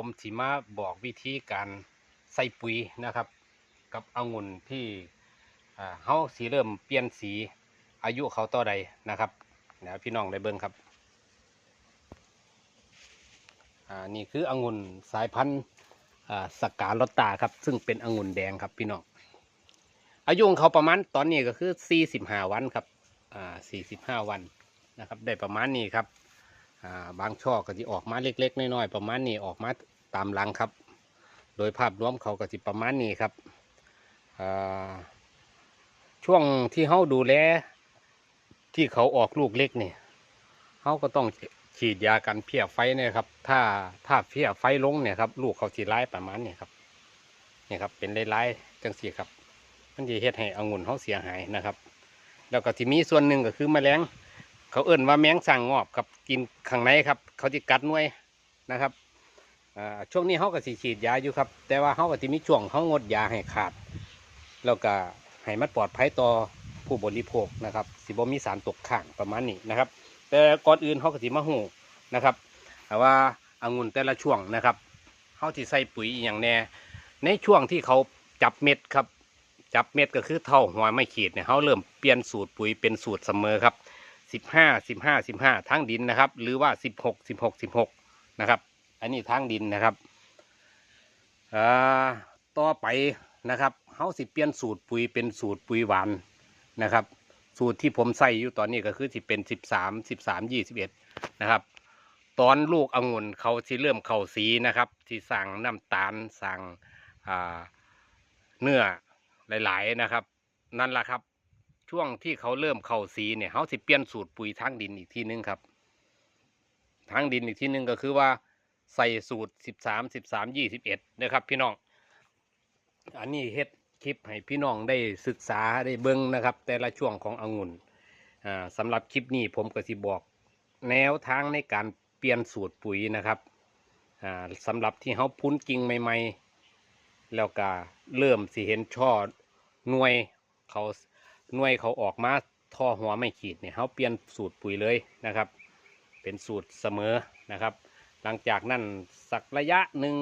ผมสิมาบอกวิธีการใส่ปุ๋ยนะครับ กับองุ่นที่เฮาสีเริ่มเปลี่ยนสีอายุเขาต่อใดนะครับเดี๋ยวพี่น้องได้เบิ่งครับอ่านี่คือองุ่นสายพันธุ์อ่าสกาลอตตาครับ ซึ่งเป็นองุ่นแดงครับพี่น้องอายุของเขาประมาณตอนนี้ก็คือ 45 วันครับ 45 วันนะครับ ได้ประมาณนี้ครับ อ่าบางช่อก็จะออกมาเล็ก ๆน้อยๆประมาณนี้ออกมาตามหลังครับ โดยภาพรวมเขาก็จะประมาณนี้ครับอ่าช่วงที่เขาดูแลที่เขาออกลูกเล็กนี่เขาก็ต้องฉีดยากันเพี้ยไฟเนี่ยครับ ถ้าถ้าเพี้ยไฟลงเนี่ยครับลูกเขาสีร้ายประมาณนี้ครับนี่ครับเป็นร้ายๆจังสีครับมันจะเฮ็ดให้องุ่นเขาเสียหายนะครับ แล้วก็ที่มีส่วนหนึ่งก็คือแมลง เขาเอิ่นว่าแมงสั่งงอบครับกินข้างในครับ เขาจะกัดน่วยนะครับช่วงนี้เขาก็สิฉีดยาอยู่ครับ แต่ว่าเขาก็จะมีช่วงเขางดยาให้ขาด แล้วก็ให้มันปลอดภัยต่อผู้บริโภคนะครับสิบ่มีสารตกค้างประมาณนี้นะครับ แต่ก่อนอื่นเขาก็สิมาหูนะครับว่าองุ่นแต่ละช่วงนะครับเขาที่ใส่ปุ๋ยอย่างแน่ในช่วงที่เขาจับเม็ดครับ จับเม็ดก็คือเท่าหัวไม่ขีดเนี่ยเขาเริ่มเปลี่ยนสูตรปุ๋ยเป็นสูตรเสมอครับ สิบห้าสิบห้าสิบห้าทั้งดินนะครับ หรือว่าสิบหกสิบหกสิบหกนะครับ อันนี้ทั้งดินนะครับอ่าต่อไปนะครับเขาสิเปลี่ยนสูตรปุ๋ยเป็นสูตรปุ๋ยหวานนะครับ สูตรที่ผมใส่อยู่ตอนนี้ก็คือสิเป็นสิบสามสิบสามยี่สิบเอ็ดนะครับ ตอนลูกองุ่นเขาที่เริ่มเข่าสีนะครับที่สั่งน้ำตาลสั่งเนื้อหลาย ๆนะครับ นั่นแหละครับ ช่วงที่เขาเริ่มเข้าสีเนี่ยเขาสิเปลี่ยนสูตรปุ๋ยทางดินอีกทีนึงครับทางดินอีกทีนึงก็คือว่าใส่สูตรสิบสามสิบสามยี่สิบเอ็ดนะครับพี่น้อง อันนี้เฮ็ดคลิปให้พี่น้องได้ศึกษาได้เบิ้งนะครับ แต่ละช่วงขององุ่นอ่าสำหรับคลิปนี้ผมก็สิบอกแนวทางในการเปลี่ยนสูตรปุ๋ยนะครับอ่าสำหรับที่เขาพุ้นกิ่งใหม่ ๆ แล้วก็เริ่มสิเห็นช่อหน่วยเขา หน่วยเขาออกมาท่อหัวไม่ขีดเนี่ยเขาเปลี่ยนสูตรปุ๋ยเลยนะครับ เป็นสูตรเสมอนะครับ หลังจากนั้นสักระยะหนึ่ง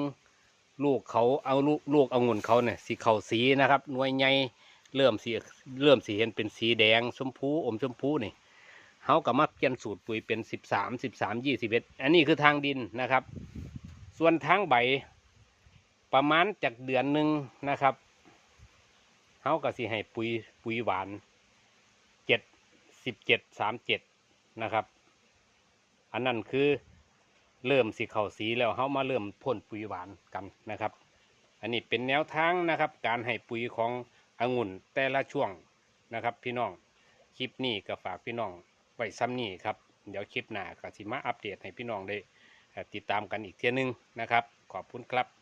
ลูกเขาเอาลูกลูกเอางุ่นเขาเนี่ยสีเขาสีนะครับหน่วยใหญ่เริ่มสีเริ่มสีเห็นเป็นสีแดงชมพูอมชมพูนี่เขาก็มาเปลี่ยนสูตรปุ๋ยเป็นสิบสามสิบสามยี่สิบเอ็ดอันนี้คือทางดินนะครับ ส่วนทางใบประมาณจากเดือนหนึ่งนะครับเขาก็สิให้ปุ๋ย ปุ๋ยหวานเจ็ดสิบเจ็ดสามเจ็ดนะครับ อันนั้นคือเริ่มสีเข่าสีแล้วเขามาเริ่มพ่นปุ๋ยหวานกันนะครับ อันนี้เป็นแนวทางนะครับ การให้ปุ๋ยขององุ่นแต่ละช่วงนะครับ พี่น้องคลิปนี้ก็ฝากพี่น้องไว้ซ้ำนี้ครับเดี๋ยวคลิปหน้าก็สิมาอัปเดตให้พี่น้องได้ติดตามกันอีกเทียนึงนะครับ ขอบคุณครับ